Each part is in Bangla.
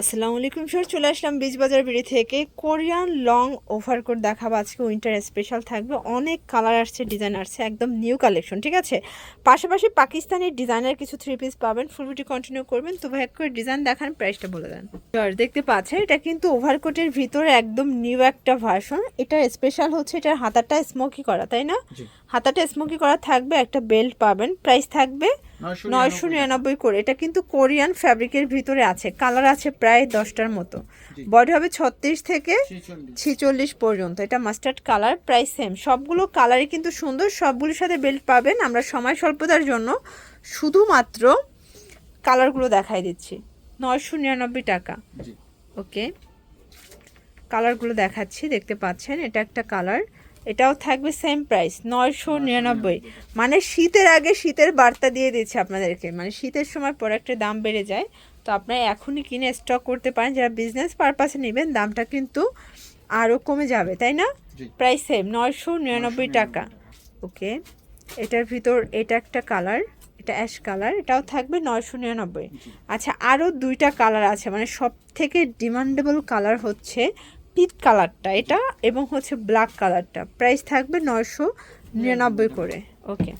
আসসালামু আলাইকুম স্যার চলে আসলাম বীজ বাজার বিড়ি থেকে। কোরিয়ান লং ওভারকোট দেখাবো। আজকে উইন্টার স্পেশাল থাকবে। অনেক কালার আসছে ডিজাইন আসছে। একদম নিউ কালেকশন ঠিক আছে? পাশাপাশি পাকিস্তানি ডিজাইনের কিছু থ্রি পিস পাবেন। ফুল ভিডিও কন্টিনিউ করবেন। তো ভাই এক করে ডিজাইন দেখান প্রাইসটা বলে দেন। স্যার দেখতে পাচ্ছেন এটা কিন্তু ওভারকোটের ভিতরে একদম নিউ একটা ভার্সন এটার স্পেশাল হচ্ছে এটার হাতাটা স্মোকি করা তাই না। হাতাটা স্মোকি করা থাকবে একটা বেল্ট পাবেন। প্রাইস থাকবে নয়শো নিরানব্বই করে। এটা কিন্তু কোরিয়ান ফ্যাব্রিকের ভিতরে আছে। কালার আছে প্রায় দশটার মতো। বডি হবে ছত্রিশ থেকে ছেচল্লিশ। পর্যন্ত। এটা মাস্টার্ড কালার প্রাইস সেম সবগুলো কালারই কিন্তু সুন্দর। সবগুলোর সাথে বেল্ট পাবেন। আমরা সময় স্বল্পতার জন্য শুধুমাত্র কালারগুলো দেখাই দিচ্ছি। নয়শো নিরানব্বই টাকা। ওকে কালারগুলো দেখাচ্ছি। দেখতে পাচ্ছেন? এটা একটা কালার এটাও থাকবে সেম প্রাইস নয়শো নিরানব্বই। মানে শীতের আগে শীতের বার্তা দিয়ে দিচ্ছে আপনাদেরকে মানে শীতের সময় প্রোডাক্টের দাম বেড়ে যায়। তো আপনারা এখনই কিনে স্টক করতে পারেন যারা বিজনেস পারপাসে নেবেন দামটা কিন্তু আরও কমে যাবে তাই না। প্রাইস সেম নয়শো নিরানব্বই টাকা। ওকে এটার ভিতর এটা একটা কালার এটা অ্যাশ কালার এটাও থাকবে নয়শো নিরানব্বই। আচ্ছা আরও দুইটা কালার আছে মানে সব থেকে ডিমান্ডেবল কালার হচ্ছে পিট কালারটা এটা এবং হচ্ছে ব্ল্যাক কালারটা। প্রাইস থাকবে নয়শো নিরানব্বই করে। ওকে।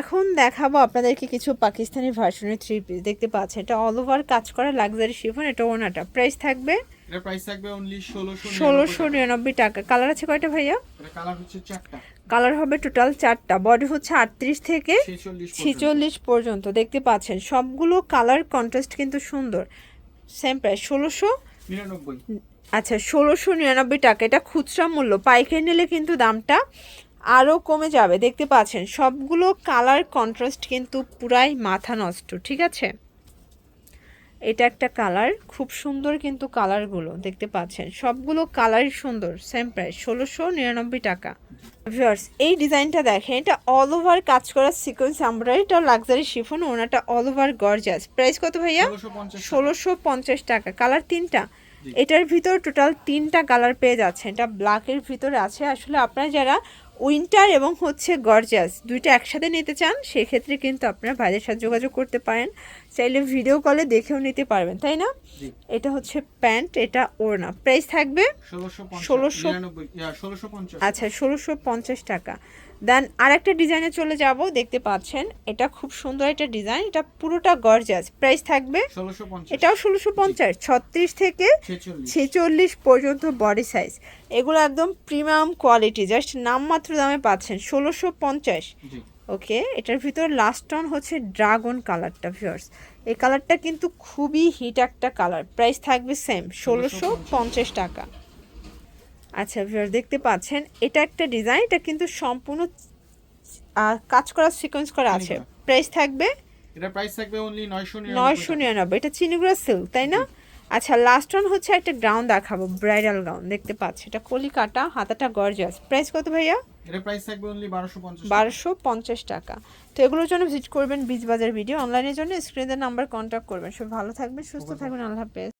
এখন দেখাবো আপনাদেরকে কিছু পাকিস্তানি ভার্সনের থ্রি পিস দেখতে পাচ্ছেন এটা অল ওভার কাজ করা লাক্সারি শিফন এটা ওনাটা। প্রাইস থাকবে এটার প্রাইস থাকবে অনলি ষোলোশো নিরানব্বই টাকা। কালার আছে কয়টা ভাইয়া? কালার হচ্ছে চারটা। কালার হবে টোটাল চারটা। বডি হচ্ছে আটত্রিশ থেকে ছেচল্লিশ পর্যন্ত। দেখতে পাচ্ছেন সবগুলো কালার কন্ট্রাস্ট কিন্তু সুন্দর। সেম প্রাইস ষোলোশো আচ্ছা ষোলোশো নিরানব্বই টাকা। এটা খুচরা মূল্য। পাইকারি নিলে কিন্তু দামটা আরও কমে যাবে। দেখতে পাচ্ছেন সবগুলো কালার কন্ট্রাস্ট কিন্তু পুরাই মাথা নষ্ট ঠিক আছে? এটা একটা কালার খুব সুন্দর কিন্তু কালারগুলো দেখতে পাচ্ছেন। সবগুলো কালারই সুন্দর সেম প্রাইস ষোলোশো নিরানব্বই টাকা। ভিউয়ার্স এই ডিজাইনটা দেখেন এটা অল ওভার কাজ করা সিকোয়েন্স এটা লাক্সারি শিফন ওনাটা অল ওভার গর্জাস প্রাইস কত ভাইয়া? ষোলোশো পঞ্চাশ টাকা। কালার তিনটা। এটার ভিতর টোটাল তিনটা কালার পেয়ে যাচ্ছে এটা ব্ল্যাকের ভিতরে আছে। আসলে আপনারা যারা উইন্টার এবং হচ্ছে গর্জাস দুইটা একসাথে নিতে চান সেক্ষেত্রে কিন্তু আপনারা ভাইদের সাথে যোগাযোগ করতে পারেন। চাইলে ভিডিও কলে দেখেও নিতে পারবেন তাই না? এটা হচ্ছে প্যান্ট এটা ওড়না। প্রাইস থাকবে ষোলোশো ষোলোশো- আচ্ছা ষোলোশো পঞ্চাশ টাকা। দেন আরেকটা ডিজাইনে চলে যাব দেখতে পাচ্ছেন। এটা খুব সুন্দর একটা ডিজাইন এটা পুরোটা গর্জাস প্রাইস থাকবে এটাও ষোলোশো পঞ্চাশ ছত্রিশ থেকে ছেচল্লিশ। পর্যন্ত বডি সাইজ এগুলো একদম প্রিমিয়াম কোয়ালিটি জাস্ট নামমাত্র দামে পাচ্ছেন ষোলোশো পঞ্চাশ। ওকে এটার ভিতর লাস্ট টন হচ্ছে ড্রাগন কালারটা ভিউয়ার্স এই কালারটা কিন্তু খুবই হিট একটা কালার প্রাইস থাকবে সেম ষোলোশো পঞ্চাশ টাকা। আচ্ছা ভিউয়ার দেখতে পাচ্ছেন এটা একটা ডিজাইন এটা কিন্তু সম্পূর্ণ কাজ করা সিকোয়েন্স করা আছে। প্রাইস থাকবে এটার প্রাইস থাকবে অনলি নয়শো নয়শো নিরানব্বই এটা চিনিগুড়া সিল্ক তাই না? আচ্ছা লাস্ট ওয়ান হচ্ছে একটা গাউন দেখাবো ব্রাইডাল গাউন দেখতে পাচ্ছি এটা কলিকাটা হাতাটা গর্জাস প্রাইস কত ভাইয়া? এটার প্রাইস থাকবে অনলি বারোশো পঞ্চাশ বারোশো পঞ্চাশ টাকা। তো এগুলোর জন্য ভিজিট করবেন বীজ বাজার ভিডিও অনলাইনের জন্য স্ক্রিনের নাম্বার কন্ট্যাক্ট করবেন। সব ভালো থাকবেন সুস্থ থাকবেন আল্লাহ হাফেজ।